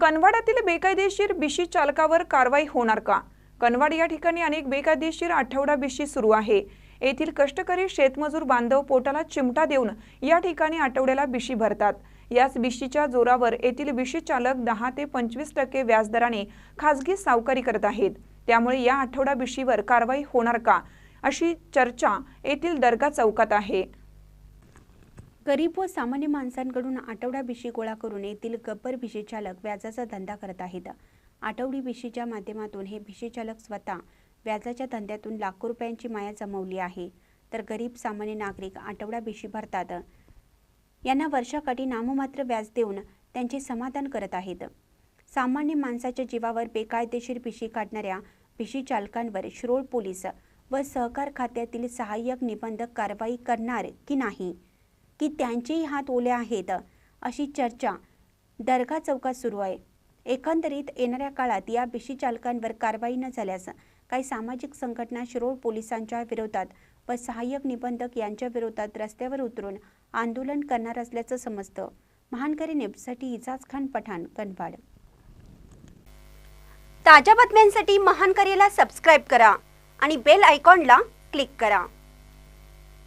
कनवाडातील बेकायदेशीर बिशी चालकावर कारवाई होणार का? कनवाड या ठिकाणी अनेक बेकायदेशीर आठवडा बिशी सुरू आहे. येथील कष्टकरी शेतमजूर बांधव पोटाला चिमटा देऊन या ठिकाणी आठवड्याला बिशी भरतात. याच बिशीच्या जोरावर येथील बिशी चालक दहा ते पंचवीस टक्के व्याजदराने खासगी सावकारी करत आहेत. त्यामुळे या आठवडा बिशीवर कारवाई होणार का? अशी चर्चा येथील दर्गा चौकात आहे. गरीब व सामान्य माणसांकडून आठवडा बिशी गोळा करून येथील गब्बर भिशी चालक व्याजाचा धंदा करत आहेत. आठवडी भिशीच्या माध्यमातून हे भिशी चालक स्वतः व्याजाच्या धंद्यातून लाखो रुपयांची माया जमवली आहे. तर गरीब सामान्य नागरिक आठवडा भिशी भरतात. यांना वर्षाकाठी नाममात्र व्याज देऊन त्यांचे समाधान करत आहेत. सामान्य माणसाच्या जीवावर बेकायदेशीर भिशी काढणाऱ्या भिशी चालकांवर शिरोळ पोलीस व सहकार खात्यातील सहाय्यक निबंधक कारवाई करणार की नाही? की त्यांचेही हात ओले आहेत अशी चर्चा दर्गा चौकात सुरू आहे. एकंदरीत येणाऱ्या काळात या बिशी चालकांवर कारवाई न झाल्यास काही सामाजिक संघटना शिरोळ पोलिसांच्या विरोधात व सहाय्यक निबंधक यांच्या विरोधात रस्त्यावर उतरून आंदोलन करणार असल्याचं समजतं. महानकरी नेपसाठी इजाज खान पठाण कनवाड ताज्या बातम्यांसाठी महानकरीला सबस्क्राईब करा आणि बेल आयकॉनला क्लिक करा.